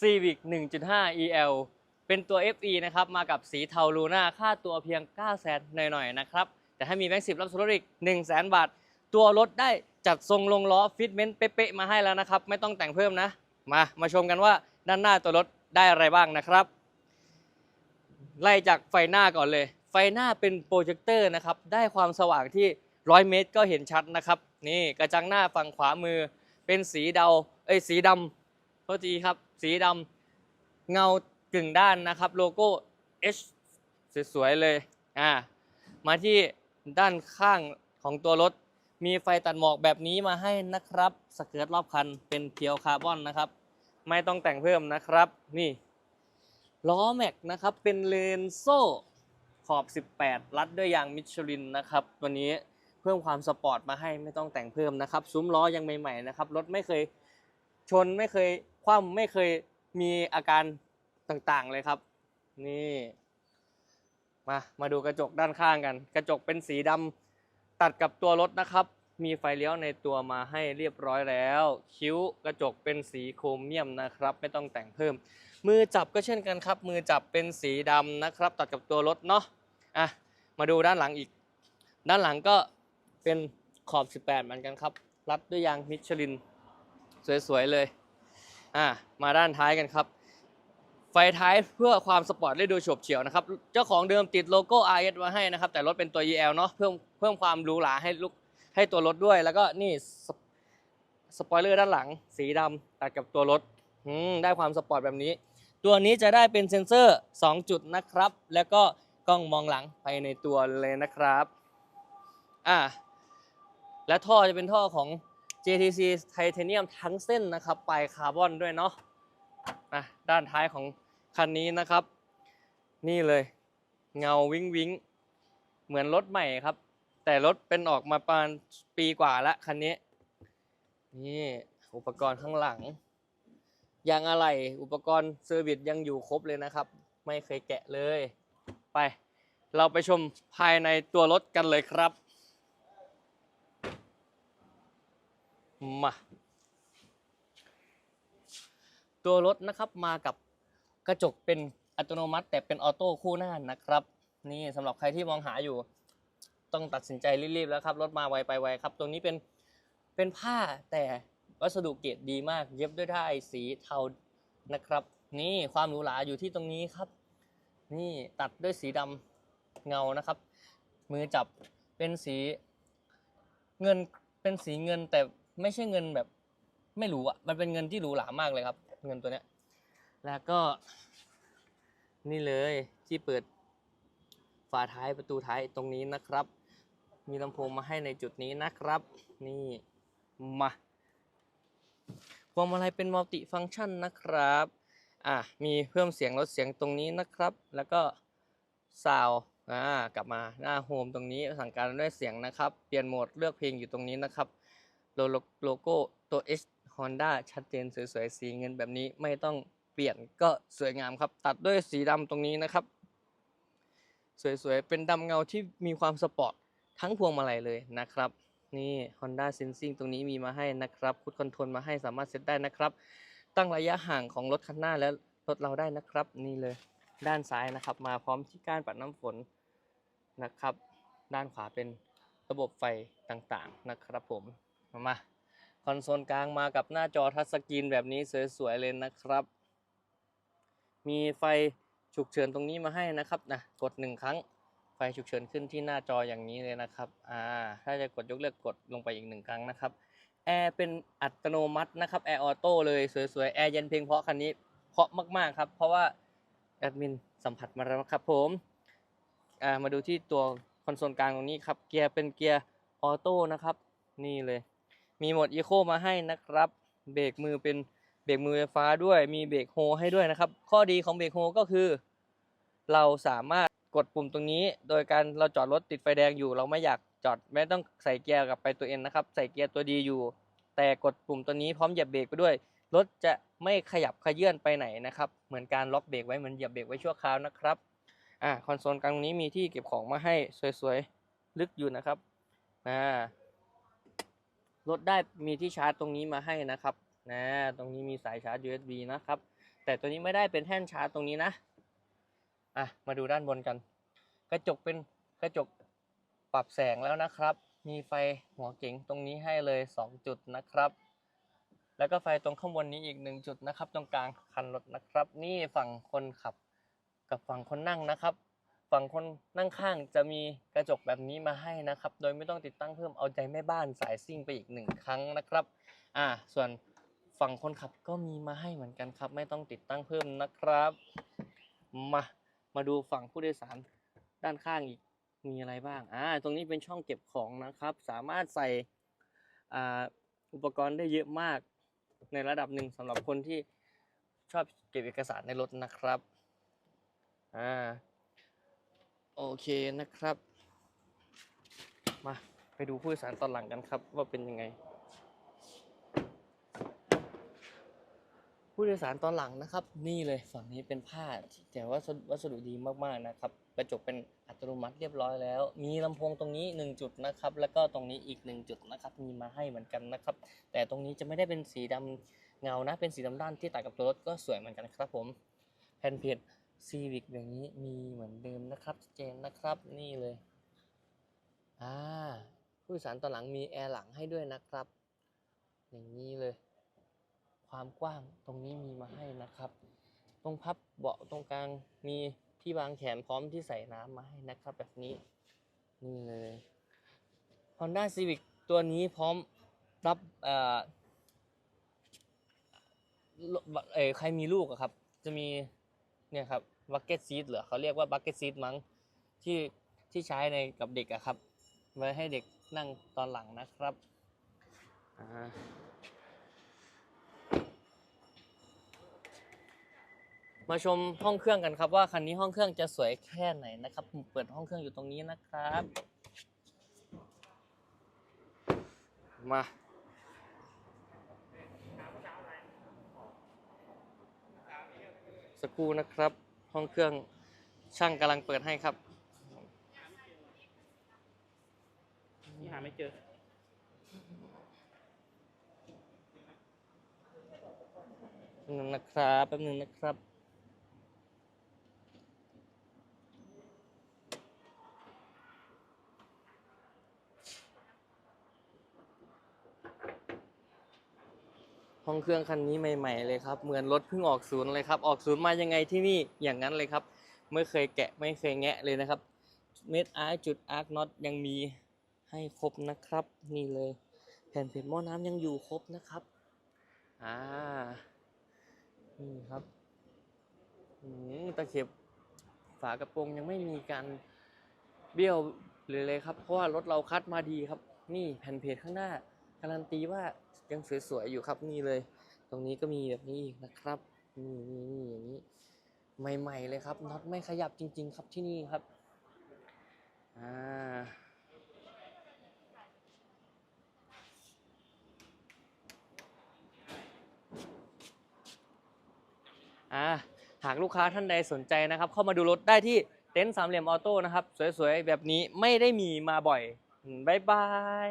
Civic 1.5 EL เป็นตัว FE นะครับ มากับสีเทาลูน่า ค่าตัวเพียง 9 0 0 0 0หน่อยๆ นะครับ แต่ถ้ามีแบงค์สิบรับส่วนลดอีก1 0 0 0 0 0บาท ตัวรถได้จัดทรงลงล้อฟิตเมนต์เป๊ะๆ มาให้แล้วนะครับ ไม่ต้องแต่งเพิ่มนะ มา มาชมกันว่าด้านหน้าตัวรถได้อะไรบ้างนะครับ ไล่จากไฟหน้าก่อนเลย ไฟหน้าเป็นโปรเจคเตอร์นะครับ ได้ความสว่างที่ 100 เมตร ก็เห็นชัดนะครับ นี่กระจังหน้าฝั่งขวามือ เป็นสีเดา เอ้ย สีดำโทษทีครับ สีดำเงากึ่งด้านนะครับโลโก้ H สวยๆเลยอ่ามาที่ด้านข้างของตัวรถ มีไฟตัดหมอกแบบนี้มาให้นะครับสเกิร์ตรอบคันเป็นเพียวคาร์บอนนะครับ ไม่ต้องแต่งเพิ่มนะครับ นี่ล้อแม็กนะครับเป็นเลนโซ่ขอบ 18 รัดด้วยยางมิชลินนะครับ ตัวนี้เพิ่มความสปอร์ตมาให้ไม่ต้องแต่งเพิ่มนะครับ ซุ้มล้อยังใหม่ๆนะครับ รถไม่เคยชนไม่เคยคว่ำไม่เคยมีอาการต่างๆเลยครับ นี่มามาดูกระจกด้านข้างกัน กระจกเป็นสีดำตัดกับตัวรถนะครับ มีไฟเลี้ยวในตัวมาให้เรียบร้อยแล้ว คิ้วกระจกเป็นสีโครเมียมนะครับ ไม่ต้องแต่งเพิ่ม มือจับก็เช่นกันครับ มือจับเป็นสีดำนะครับ ตัดกับตัวรถเนาะอะมาดูด้านหลังอีก ด้านหลังก็เป็นขอบ 18 เหมือนกันครับ รัดด้วยยางมิชลิน สวยๆเลย อะมาด้านท้ายกันครับ ไฟท้ายเพื่อความสปอร์ตได้ดูโฉบเฉี่ยวนะครับ เจ้าของเดิมติดโลโก้ RS มาให้นะครับ แต่รถเป็นตัว EL เนาะเพิ่มเพิ่มความหรูหราให้ลุกให้ตัวรถด้วย แล้วก็นี่สปสปอยเลอร์ด้านหลัง สีดำตัดกับตัวรถอืได้ความสปอร์ตแบบนี้ ตัวนี้จะได้เป็นเซ็นเซอร์ 2 จุดนะครับ แล้วก็กล้องมองหลังไปในตัวเลยนะครับอ่าและท่อจะเป็นท่อของ JTC Titanium ทั้งเส้นนะครับปลายคาร์บอนด้วยเนาะอะด้านท้ายของคันนี้นะครับ นี่เลยเงาวิงวิงเหมือนรถใหม่ครับ แต่รถเป็นออกมาประมาณปีกว่าละคันนี้ นี่อุปกรณ์ข้างหลังยางอะไรอุปกรณ์เซอร์วิสยังอยู่ครบเลยนะครับ ไม่เคยแกะเลย ไป เราไปชมภายในตัวรถกันเลยครับ มาตัวรถนะครับมากับกระจกเป็นอัตโนมัติ แต่เป็นออโต้คู่หน้านะครับ นี่สำหรับใครที่มองหาอยู่ ต้องตัดสินใจรีบๆแล้วครับรถมาไวไปไวครับ ตรงนี้เป็นเป็นผ้าแต่วัสดุเกรดดีมาก เย็บด้วยได้ายสีเทานะครับ นี่ความหรูหราอยู่ที่ตรงนี้ครับ นี่ตัดด้วยสีดำเงานะครับ มือจับเป็นสีเงินเป็นสีเงินแต่ ไม่ใช่เงินแบบ ไม่รู้อะมันเป็นเงินที่หรูหรามากเลยครับ เงินตัวเนี้ย แล้วก็ นี่เลยที่เปิดฝาท้ายประตูท้ายตรงนี้นะครับ มีลำโพงมาให้ในจุดนี้นะครับ นี่มาพวงมาลัยเป็นมัลติฟัง c t ชันนะครับ อะ มีเพิ่มเสียงลดเสียงตรงนี้นะครับ แล้วก็ซาวอ่ากลับมาหน้าโฮมตรงนี้สั่งการด้วยเสียงนะครับ เปลี่ยนโหมดเลือกเพลงอยู่ตรงนี้นะครับ โลโลโก้ตัว H Honda ชัดเจนสวยๆ สีเงินแบบนี้ไม่ต้องเปลี่ยนก็สวยงามครับ ตัดด้วยสีดำตรงนี้นะครับ สวยๆ เป็นดำเงาที่มีความสปอร์ตทั้งพวงมาลัยเลยนะครับ นี่ Honda Sensing ตรงนี้มีมาให้นะครับคุดคอนโทรลมาให้สามารถเซตได้นะครับ ตั้งระยะห่างของรถคันหน้าและรถเราได้นะครับ นี่เลยด้านซ้ายนะครับ มาพร้อมที่ก้านปัดน้ำฝนนะครับ ด้านขวาเป็นระบบไฟต่างๆนะครับผม มาคอนโซลกลางมากับหน้าจอทัชสกรีนแบบนี้สวยๆเลยนะครับ มีไฟฉุกเฉินตรงนี้มาให้นะครับนะกดหนึ่งครั้งไฟฉุกเฉินขึ้นที่หน้าจออย่างนี้เลยนะครับอ่าถ้าจะกดยกเลิกกดลงไปอีกหนึ่งครั้งนะครับแอร์เป็นอัตโนมัตินะครับแอร์ออโต้เลยสวยๆแอร์เย็นเพียงเพราะคันนี้เพราะมากๆครับเพราะว่าแอดมินสัมผัสมาแล้วครับผมอ่ามาดูที่ตัวคอนโซลกลางตรงนี้ครับเกียร์เป็นเกียร์ออโต้นะครับนี่เลย มีโหมดอีโคมาให้นะครับเบรกมือเป็นเบรกมือไฟฟ้าด้วยมีเบรกโฮให้ด้วยนะครับ ข้อดีของเบรกโฮก็คือ เราสามารถกดปุ่มตรงนี้ โดยการเราจอดรถติดไฟแดงอยู่ เราไม่อยากจอดไม่ต้องใส่เกียร์กลับไปตัวเองนะครับ ใส่เกียร์ตัวดีอยู่ แต่กดปุ่มตัวนี้พร้อมเหยียบเบรกไปด้วยรถจะไม่ขยับขยื่นไปไหนนะครับเหมือนการล็อกเบรกไว้เหมือนเหยียบเบรกไว้ชั่วคราวนะครับอ่าคอนโซลกลางตรงนี้มีที่เก็บของมาให้สวยๆลึกอยู่นะครับอ่า รถได้มีที่ชาร์จตรงนี้มาให้นะครับนะตรงนี้มีสายชาร์จ USB นะครับ แต่ตัวนี้ไม่ได้เป็นแท่นชาร์จตรงนี้นะอะมาดูด้านบนกัน กระจกเป็นกระจกปรับแสงแล้วนะครับ มีไฟหัวเก๋งตรงนี้ให้เลย 2 จุดนะครับ แล้วก็ไฟตรงข้างบนนี้อีกหนึ่งจุดนะครับ ตรงกลางคันรถนะครับ นี่ฝั่งคนขับกับฝั่งคนนั่งนะครับ ฝั่งคนนั่งข้างจะมีกระจกแบบนี้มาให้นะครับ โดยไม่ต้องติดตั้งเพิ่มเอาใจแม่บ้านสายซิ่งไปอีกหนึ่งครั้งนะครับ อ่า ส่วนฝั่งคนขับก็มีมาให้เหมือนกันครับ ไม่ต้องติดตั้งเพิ่มนะครับ มา มาดูฝั่งผู้โดยสารด้านข้างอีกมีอะไรบ้าง อ่า ตรงนี้เป็นช่องเก็บของนะครับ สามารถใส่อ่าอุปกรณ์ได้เยอะมาก ในระดับหนึ่งสำหรับคนที่ชอบเก็บเอกสารในรถนะครับ อ่า โอเคนะครับ มาไปดูผู้โดยสารตอนหลังกันครับ ว่าเป็นยังไง ผู้โดยสารตอนหลังนะครับ นี่เลยฝั่งนี้เป็นผ้าแต่ว่าวัสดุดีมากๆนะครับกระจกเป็นอัตโนมัติเรียบร้อยแล้ว มีลำโพงตรงนี้ 1 จุดนะครับ แล้วก็ตรงนี้อีก 1 จุดนะครับ มีมาให้เหมือนกันนะครับ แต่ตรงนี้จะไม่ได้เป็นสีดำเงานะ เป็นสีดำด้านที่ตัดกับตัวรถก็สวยเหมือนกันครับผมแผ่นเพจ ซีวิกอย่างนี้มีเหมือนเดิมนะครับชัดเจนนะครับนี่เลยอ่าผู้โดยสารตอนหลังมีแอร์หลังให้ด้วยนะครับ อย่างนี้เลย ความกว้างตรงนี้มีมาให้นะครับ ตรงพับเบาะตรงกลางมีที่วางแขนพร้อมที่ใส่น้ำมาให้นะครับ แบบนี้นี่เลย Honda Civic ตัวนี้พร้อมรับเอ่อเออใครมีลูกอะครับ จะมี เนี่ยครับบักเก็ตซีทเหรอเขาเรียกว่าบักเก็ตซีทมั้งที่ที่ใช้ในกับเด็กอะครับ ไว้ให้เด็กนั่งตอนหลังนะครับอ่ามาชมห้องเครื่องกันครับว่าคันนี้ห้องเครื่องจะสวยแค่ไหนนะครับผมเปิดห้องเครื่องอยู่ตรงนี้นะครับ มา สักครู่นะครับ ห้องเครื่องช่างกำลังเปิดให้ครับนี่หาไม่เจอแป๊บนึงนะครับแป๊บนึงนะครับ ห้องเครื่องคันนี้ใหม่ ๆ เลยครับ เหมือนรถเพิ่งออกศูนย์เลยครับ ออกศูนย์มายังไงที่นี่อย่างนั้นเลยครับ ไม่เคยแกะไม่เคยแงะเลยนะครับ เม็ดอาร์จุดอาร์คน็อตยังมีให้ครบนะครับ นี่เลย แผ่นเพจหม้อน้ำยังอยู่ครบนะครับอ่านี่ครับอืมตะเข็บฝากระโปรงยังไม่มีการเบี้ยวเลยเลยครับ เพราะว่ารถเราคัดมาดีครับ นี่แผ่นเพจข้างหน้าการันตีว่า ยังสวยๆอยู่ครับนี่เลย ตรงนี้ก็มีแบบนี้อีกนะครับนี่นี่นี่อย่างนี้ ใหม่ ๆ เลยครับน็อตไม่ขยับจริง ๆ ครับที่นี่ครับอ่าอ่าหากลูกค้าท่านใดสนใจนะครับ เข้ามาดูรถได้ที่เต็นท์สามเหลี่ยมออโต้นะครับ สวยๆ แบบนี้ไม่ได้มีมาบ่อยบ๊ายบาย